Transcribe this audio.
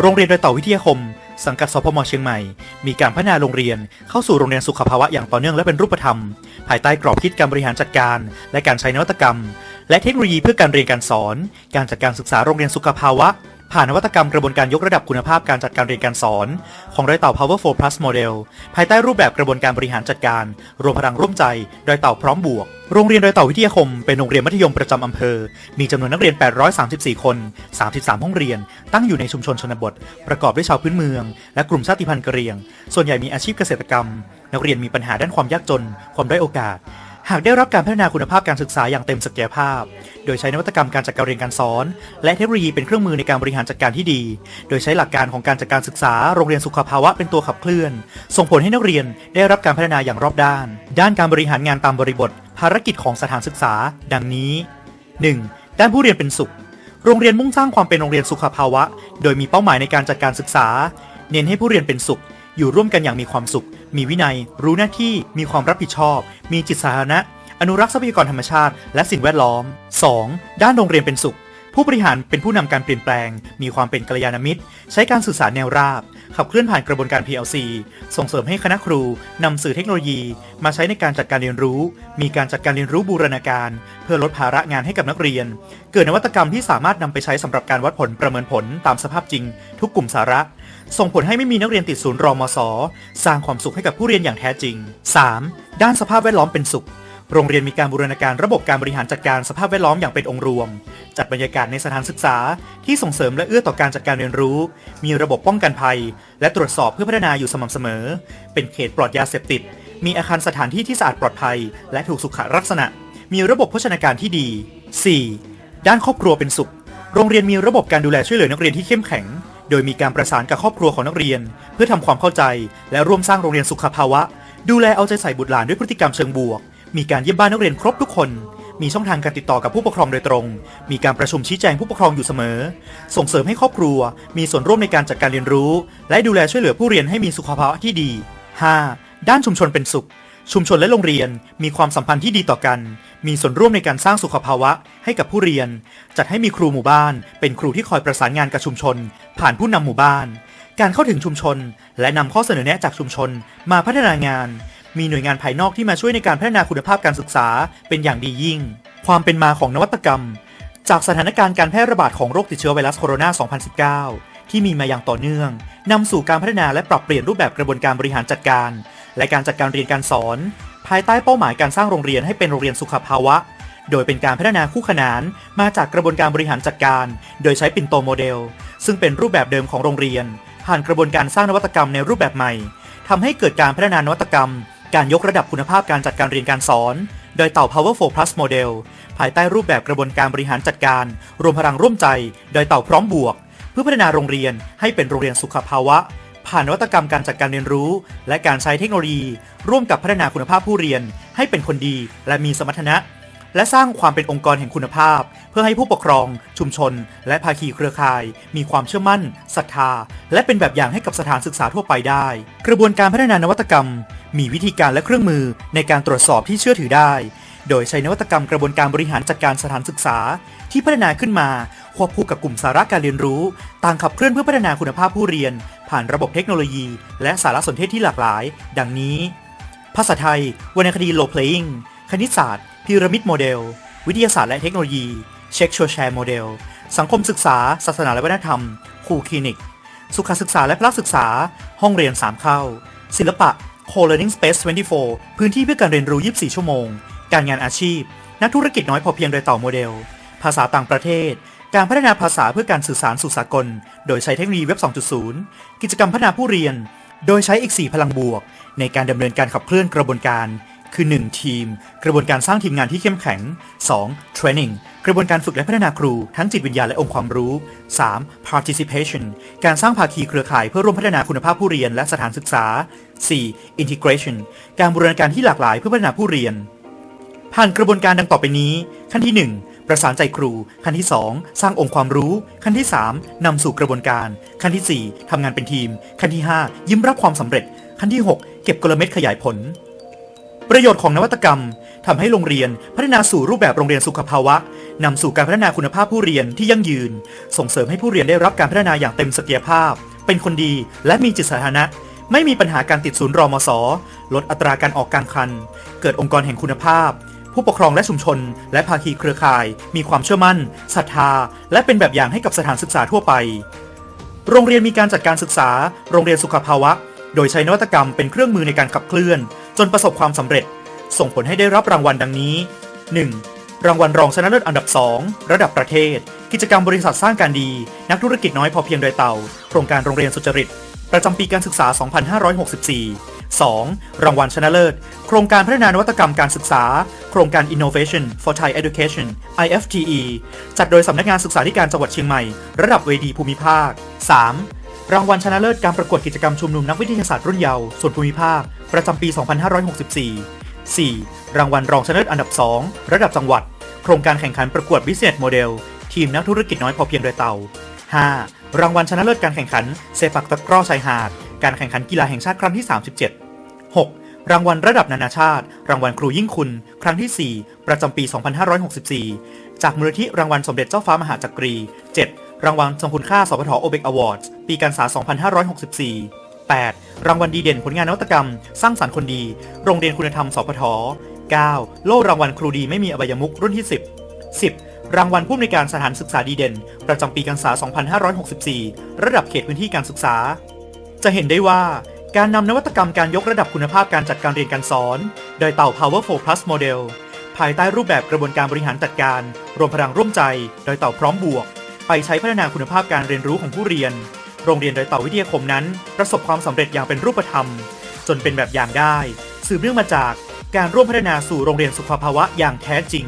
โรงเรียนโดอยเต่าวิทยาคม สังกัดสพมเชียงใหม่ มีการพัฒนาโรงเรียนเข้าสู่โรงเรียนสุขภาวะอย่างต่อเนื่องและเป็นรูปธรรม ภายใต้กรอบคิดการบริหารจัดการ และการใช้นวัตกรรม และเทคโนโลยีเพื่อการเรียนการสอน การจัดการศึกษาโรงเรียนสุขภาวะ ผ่านนวัตกรรมกระบวนการยกระดับคุณภาพการจัดการเรียนการสอน ของดอยเต่า Power 4 Plus Model ภายใต้รูปแบบกระบวนการบริหารจัดการ รวมพลังร่วมใจดอยเต่าพร้อมบวก โรงเรียนดอยเต่าวิทยาคมเป็นโรงเรียนมัธยมประจำอำเภอ มีจำนวนนักเรียน 834 คน 33 ห้องเรียน ตั้งอยู่ในชุมชนชนบท ประกอบด้วยชาวพื้นเมือง และกลุ่มชาติพันธุ์กะเหรี่ยง ส่วนใหญ่มีอาชีพเกษตรกรรม นักเรียนมีปัญหาด้านความยากจน ความด้อยโอกาส หากได้รับการพัฒนาคุณภาพการศึกษาอย่างเต็มศักยภาพ โดยใช้นวัตกรรมการจัดการเรียนการสอน และเทคโนโลยีเป็นเครื่องมือในการบริหารจัดการที่ดี โดยใช้หลักการของการจัดการศึกษา โรงเรียนสุขภาวะเป็นตัวขับเคลื่อน ส่งผลให้นักเรียนได้รับการพัฒนาอย่างรอบด้าน ด้านการบริหารงานตามบริบท ภารกิจของสถานศึกษา ดังนี้ 1. ด้านผู้เรียนเป็นสุข โรงเรียนมุ่งสร้างความเป็นโรงเรียนสุขภาวะ โดยมีเป้าหมายในการจัดการศึกษา เน้นให้ผู้เรียนเป็นสุข อยู่ร่วมกันอย่างมีความสุข มีวินัย รู้หน้าที่ มีความรับผิดชอบ มีจิตสาธารณะ อนุรักษ์ทรัพยากรธรรมชาติ และสิ่งแวดล้อม 2. ด้านโรงเรียนเป็นสุข ผู้บริหารเป็นผู้นำการเปลี่ยนแปลง มีความเป็นกัลยาณมิตร ใช้การสื่อสารแนวราบ ขับเคลื่อนผ่านกระบวนการ PLC ส่งเสริมให้คณะครูนำสื่อเทคโนโลยี มาใช้ในการจัดการเรียนรู้ มีการจัดการเรียนรู้บูรณาการ เพื่อลดภาระงานให้กับนักเรียน เกิดนวัตกรรมที่สามารถนำไปใช้สำหรับการวัดผลประเมินผลตามสภาพจริง ทุกกลุ่มสาระ ส่งผลให้ไม่มีนักเรียนติดศูนย์รอมศสร้างความสุขให้กับผู้เรียนอย่างแท้จริง 3. ด้านสภาพแวดล้อมเป็นสุข โรงเรียนมีการบูรณาการระบบการบริหารจัดการสภาพแวดล้อมอย่างเป็นองค์รวม จัดบรรยากาศในสถานศึกษาที่ส่งเสริมและเอื้อต่อการจัดการเรียนรู้ มีระบบป้องกันภัย และตรวจสอบเพื่อพัฒนาอยู่สม่ำเสมอ เป็นเขตปลอดยาเสพติด มีอาคารสถานที่ที่สะอาดปลอดภัย และถูกสุขลักษณะ มีระบบโภชนาการที่ดี 4. ด้านครอบครัวเป็นสุข โรงเรียนมีระบบการดูแลช่วยเหลือนักเรียนที่เข้มแข็ง โดยมีการประสานกับครอบครัวของนักเรียน เพื่อทำความเข้าใจ และร่วมสร้างโรงเรียนสุขภาวะ ดูแลเอาใจใส่บุตรหลานด้วยพฤติกรรมเชิงบวก มีการเยี่ยมบ้านนักเรียนครบทุกคน มีช่องทางการติดต่อกับผู้ปกครองโดยตรง มีการประชุมชี้แจงผู้ปกครองอยู่เสมอ ส่งเสริมให้ครอบครัว มีส่วนร่วมในการจัดการเรียนรู้ และดูแลช่วยเหลือผู้เรียนให้มีสุขภาวะที่ดี 5. ด้านชุมชนเป็นสุข ชุมชนและโรงเรียนมีความสัมพันธ์ที่ดีต่อกัน มีส่วนร่วมในการสร้างสุขภาวะให้กับผู้เรียน จัดให้มีครูหมู่บ้าน เป็นครูที่คอยประสานงานกับชุมชน ผ่านผู้นำหมู่บ้าน การเข้าถึงชุมชน และนำข้อเสนอแนะจากชุมชนมาพัฒนางาน มีหน่วยงานภายนอกที่มาช่วยในการพัฒนาคุณภาพการศึกษา เป็นอย่างดียิ่ง ความเป็นมาของนวัตกรรม จากสถานการณ์การแพร่ระบาดของโรคติดเชื้อไวรัสโคโรนา 2019 ที่มีมาอย่างต่อเนื่องนำสู่การพัฒนาและปรับเปลี่ยนรูปแบบกระบวนการบริหารจัดการ และการจัดการเรียนการสอน ภายใต้เป้าหมายการสร้างโรงเรียนให้เป็นโรงเรียนสุขภาวะ โดยเป็นการพัฒนาคู่ขนานมาจากกระบวนการบริหารจัดการ โดยใช้ปิ่นโตโมเดล ซึ่งเป็นรูปแบบเดิมของโรงเรียน ผ่านกระบวนการสร้างนวัตกรรมในรูปแบบใหม่ทำให้เกิดการพัฒนานวัตกรรม การยกระดับคุณภาพการจัดการเรียนการสอน โดยเต่า Power 4 Plus Model ภายใต้รูปแบบกระบวนการบริหารจัดการ รวมพลังร่วมใจ โดยเต่าพร้อมบวก เพื่อพัฒนาโรงเรียนให้เป็นโรงเรียนสุขภาวะ ผ่านนวัตกรรมการจัดการเรียนรู้ และการใช้เทคโนโลยี ร่วมกับพัฒนาคุณภาพผู้เรียน ให้เป็นคนดี และมีสมรรถนะ และสร้างความเป็นองค์กรแห่งคุณภาพ เพื่อให้ผู้ปกครอง ชุมชน และภาคีเครือข่าย มีความเชื่อมั่นศรัทธา และเป็นแบบอย่างให้กับสถานศึกษาทั่วไปได้ กระบวนการพัฒนานวัตกรรม มีวิธีการและเครื่องมือในการตรวจสอบที่เชื่อถือได้ โดยใช้นวัตกรรมกระบวนการบริหารจัดการสถานศึกษา ที่พัฒนาขึ้นมาควบคู่กับกลุ่มสาระการเรียนรู้ ต่างขับเคลื่อนเพื่อพัฒนาคุณภาพผู้เรียน ผ่านระบบเทคโนโลยี และสารสนเทศที่หลากหลาย ดังนี้ ภาษาไทย วรรณคดี role playing คณิตศาสตร์ พีระมิดโมเดล วิทยาศาสตร์และเทคโนโลยี เช็คโชแชร์โมเดล สังคมศึกษา ศาสนาและวัฒนธรรม ครูคลินิก สุขศึกษาและพละศึกษา ห้องเรียน 3 เข้า ศิลปะ Co-learning Space 24 พื้นที่เพื่อการเรียนรู้ 24 ชั่วโมง การงานอาชีพ นักธุรกิจน้อยพอเพียงโดยต่าโมเดล ภาษาต่างประเทศ การพัฒนาภาษาเพื่อการสื่อสารสู่สากล โดยใช้เทคโนโลยีเว็บ 2.0 กิจกรรมพัฒนาผู้เรียน โดยใช้อีก4พลังบวก ในการดำเนินการขับเคลื่อนกระบวนการ คือ 1 ทีม กระบวนการสร้างทีมงานที่เข้มแข็ง 2. training กระบวนการฝึกและพัฒนาครู ทั้งจิตวิญญาณและองค์ความรู้ 3. participation การสร้างภาคีเครือข่ายเพื่อร่วมพัฒนาคุณภาพผู้เรียนและสถานศึกษา 4. integration การบูรณาการที่หลากหลายเพื่อพัฒนาผู้เรียน ผ่านกระบวนการดังต่อไปนี้ ขั้นที่ 1 ประสานใจครู ขั้นที่ 2 สร้างองค์ความรู้ ขั้นที่ 3นำสู่กระบวนการ ขั้นที่ 4ทำงานเป็นทีม ขั้นที่ 5 ยิ้มรับความสำเร็จ ขั้นที่ 6 เก็บกลเม็ดขยายผล ประโยชน์ของนวัตกรรมทำให้โรงเรียนพัฒนาสู่รูปแบบโรงเรียนสุขภาวะนำสู่การพัฒนาคุณภาพผู้เรียนที่ยั่งยืน ส่งเสริมให้ผู้เรียนได้รับการพัฒนาอย่างเต็มศักยภาพ เป็นคนดีและมีจิตสาธารณะ ไม่มีปัญหาการติดศูนย์รอมศลดอัตราการออกกลางคัน เกิดองค์กรแห่งคุณภาพ ผู้ปกครองและชุมชน และภาคีเครือข่าย มีความเชื่อมั่นศรัทธา และเป็นแบบอย่างให้กับสถานศึกษาทั่วไป โรงเรียนมีการจัดการศึกษา โรงเรียนสุขภาวะ โดยใช้นวัตกรรมเป็นเครื่องมือในการขับเคลื่อน จนประสบความสำเร็จ ส่งผลให้ได้รับรางวัลดังนี้ 1. รางวัลรองชนะเลิศอันดับ 2 ระดับประเทศ กิจกรรมบริษัทสร้างการดี นักธุรกิจน้อยพอเพียงโดยเต่าโครงการโรงเรียนสุจริต ประจำปีการศึกษา 2564 2. รางวัลชนะเลิศ โครงการพัฒนานวัตกรรมการศึกษา โครงการ Innovation for Thai Education IFTE จัดโดยสำนักงานศึกษาธิการจังหวัดเชียงใหม่ ระดับเวทีภูมิภาค 3. รางวัลชนะเลิศการประกวดกิจกรรมชุมนุมนักวิทยาศาสตร์รุ่นเยาว์ส่วนภูมิภาค ประจำปี 2564 4. รางวัลรองชนะเลิศอันดับ 2 ระดับจังหวัด โครงการแข่งขันประกวด Business Model ทีมนักธุรกิจน้อยพอเพียงโดยเตา 5. รางวัลชนะเลิศการแข่งขันเซปักตะกร้อชายหาด การแข่งขันกีฬาแห่งชาติครั้งที่ 37 6. รางวัลระดับนานาชาติ รางวัลครูยิ่งคุณ ครั้งที่ 4 ประจำปี 2564 จากมูลนิธิรางวัลสมเด็จเจ้าฟ้ามหาจักรี 7. รางวัลทรงคุณค่าสพทโอเบกอวอร์ดปีการศึกษา 2564 8. รางวัลดีเด่นผลงานนวัตกรรม สร้างสรรค์คนดี โรงเรียนคุณธรรม สพท 9. โล่รางวัลครูดีไม่มีอบายมุกรุ่นที่ 10 10. รางวัลผู้อำนวยการสถานศึกษาดีเด่น ประจำปีการศึกษา 2564 ระดับเขตพื้นที่การศึกษา จะเห็นได้ว่า การนำนวัตกรรมการยกระดับคุณภาพการจัดการเรียนการสอน โดยเต่า Power 4 Plus Model ภายใต้รูปแบบกระบวนการบริหารจัดการ รวมพลังร่วมใจ โดยเต่าพร้อมบวก ไปใช้พัฒนาคุณภาพการเรียนรู้ของผู้เรียน โรงเรียนโดยเต่าวิทยาคมนั้น ประสบความสำเร็จอย่างเป็นรูปธรรม จนเป็นแบบอย่างได้ สืบเนื่องมาจากการร่วมพัฒนาสู่โรงเรียนสุขภาวะอย่างแท้จริง